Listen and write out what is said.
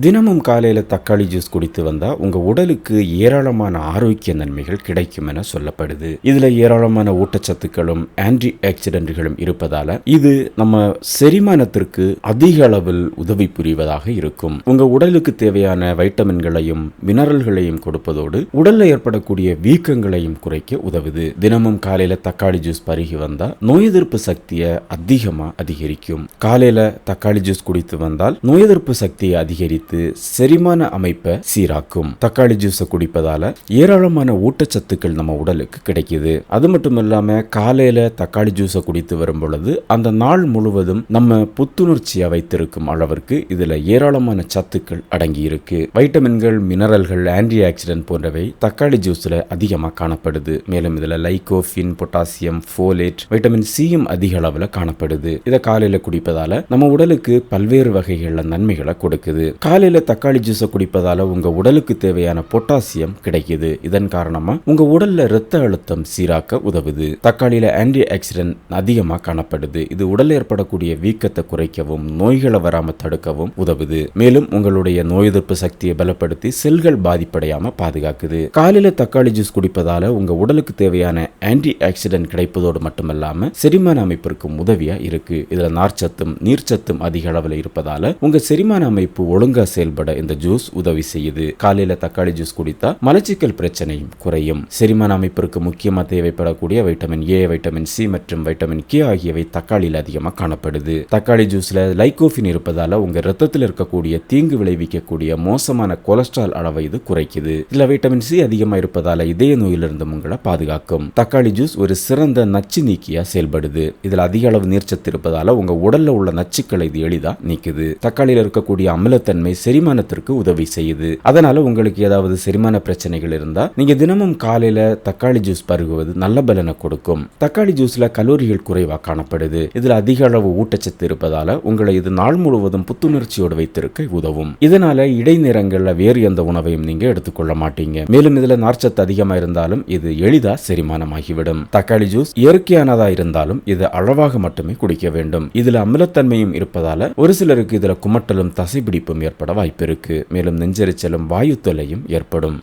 தினமும் காலையில் தக்காளி ஜூஸ் குடித்து வந்தா உங்க உடலுக்கு ஏராளமான ஆரோக்கிய நன்மைகள் கிடைக்கும் என சொல்லப்படுது. இதுல ஏராளமான ஊட்டச்சத்துக்களும் ஆன்டி ஆக்சிடென்ட்களும் இருப்பதால இது நம்ம செரிமானத்திற்கு அதிக அளவில் உதவி புரிவதாக இருக்கும். உங்க உடலுக்கு தேவையான வைட்டமின்களையும் மினரல்களையும் கொடுப்பதோடு உடல்ல ஏற்படக்கூடிய வீக்கங்களையும் குறைக்க உதவுது. தினமும் காலையில தக்காளி ஜூஸ் பருகி வந்தா நோய் எதிர்ப்பு சக்தியை அதிகமா அதிகரிக்கும். காலையில தக்காளி ஜூஸ் குடித்து வந்தால் நோய் எதிர்ப்பு சக்தியை அதிகரித்து செரிமான அமைப்பை சீராக்கும். தக்காளி ஜூஸை குடிப்பதால ஏராளமான ஊட்டச்சத்துக்கள் நம்ம உடலுக்கு கிடைக்குது. அது மட்டும் இல்லாம காலையில தக்காளி ஜூஸை குடித்து வரும் பொழுது அந்த நாள் முழுவதும் நம்ம புத்துணர்ச்சியா வைத்திருக்கும் அளவிற்கு இதுல ஏராளமான சத்துக்கள் அடங்கி இருக்கு வைட்டமின்கள் மினரல்கள் ஆன்டி ஆக்சிடென்ட் போன்றவை தக்காளி ஜூஸ்ல அதிகமாக காணப்படுது. மேலும் இதுல லைகோஃபின் பொட்டாசியம் ஃபோலேட் வைட்டமின் சியும் அதிக அளவுல காணப்படுது. இதை காலையில குடிப்பதால நம்ம உடலுக்கு பல்வேறு வகைகளில் நன்மைகளை கொடுக்குது. காலையில் தக்காளி ஜூஸை குடிப்பதால் உங்க உடலுக்கு தேவையான பொட்டாசியம் கிடைக்குது. இதன் காரணமாக உங்கள் உடலில் இரத்த அழுத்தம் சீராக்க உதவுது. தக்காளியில ஆன்டி ஆக்சிடென்ட் அதிகமாக காணப்படுது. இது உடல் ஏற்படக்கூடிய வீக்கத்தை குறைக்கவும் நோய்களை வராமல் தடுக்கவும் உதவுது. மேலும் உங்களுடைய நோய் எதிர்ப்பு சக்தியை பலப்படுத்தி செல்கள் பாதிப்படையாம பாதுகாக்குது. காலையில் தக்காளி ஜூஸ் குடிப்பதால் உங்கள் உடலுக்கு தேவையான ஆன்டி ஆக்சிடென்ட் கிடைப்பதோடு மட்டுமல்லாமல் செரிமான அமைப்பிற்கும் உதவியாக இருக்கு. இதில் நார்ச்சத்தும் நீர்ச்சத்தும் அதிக அளவில் இருப்பதால் உங்கள் செரிமான அமைப்பு செயல்பட இந்த ஜூஸ் உதவி செய்யுது. காலையில தக்காளி ஜூஸ் குடித்தா மலச்சிக்கல் பிரச்சனையும் குறையும். செரிமான அமைப்பிற்கு முக்கியமா தேவைப்படக்கூடிய வைட்டமின் ஏ வைட்டமின் சி மற்றும் வைட்டமின் கே ஆகியவை தக்காளியில் அதிகமாக காணப்படுது. தக்காளி ஜூஸ்ல லைகோஃபின் இருப்பதால உங்க ரத்தத்தில் இருக்கக்கூடிய தீங்கு விளைவிக்கக்கூடிய மோசமான கொலஸ்ட்ரால் அளவை இது குறைக்குது. இதுல வைட்டமின் சி அதிகமாக இருப்பதால இதய நோயிலிருந்து உங்களை பாதுகாக்கும். தக்காளி ஜூஸ் ஒரு சிறந்த நச்சு நீக்கியா செயல்படுது. இதுல அதிக அளவு நீர்ச்சத்து இருப்பதால உங்க உடல்ல உள்ள நச்சுக்களை இது எளிதா நீக்குது. தக்காளியில் இருக்கக்கூடிய அமிலத்தன்மை செரிமானத்திற்கு உதவி செய்யுது. அதனால உங்களுக்கு ஏதாவது செரிமான பிரச்சனைகள் இருந்தா நீங்க தினமும் காலையில தக்காளி ஜூஸ் பருகுவது நல்ல பலனை கொடுக்கும். தக்காளி ஜூஸ்ல கலோரிகள் குறைவா காணப்படுது. இதுல அதிக அளவு ஊட்டச்சத்து இருப்பதால உங்களை இது நாள் முழுவதும் புத்துணர்ச்சியோடு வைத்திருக்க உதவும். இதனால இடைநேரங்கள்ல வேறு எந்த உணவையும் நீங்க எடுத்துக்கொள்ள மாட்டீங்க. மேலும் இதுல நார்ச்சத்து அதிகமா இருந்தாலும் இது எளிதா செரிமானமாகிவிடும். தக்காளி ஜூஸ் இயற்கையானதா இருந்தாலும் இது அளவாக மட்டுமே குடிக்க வேண்டும். இதுல அமிலத்தன்மையும் இருப்பதால ஒரு சிலருக்கு இதுல குமட்டலும் தசைப்பிடிப்பும் ஏற்பட வாய்ப்பிருக்கு. மேலும் நெஞ்செரிச்சலும் வாயு தொல்லையும் ஏற்படும்.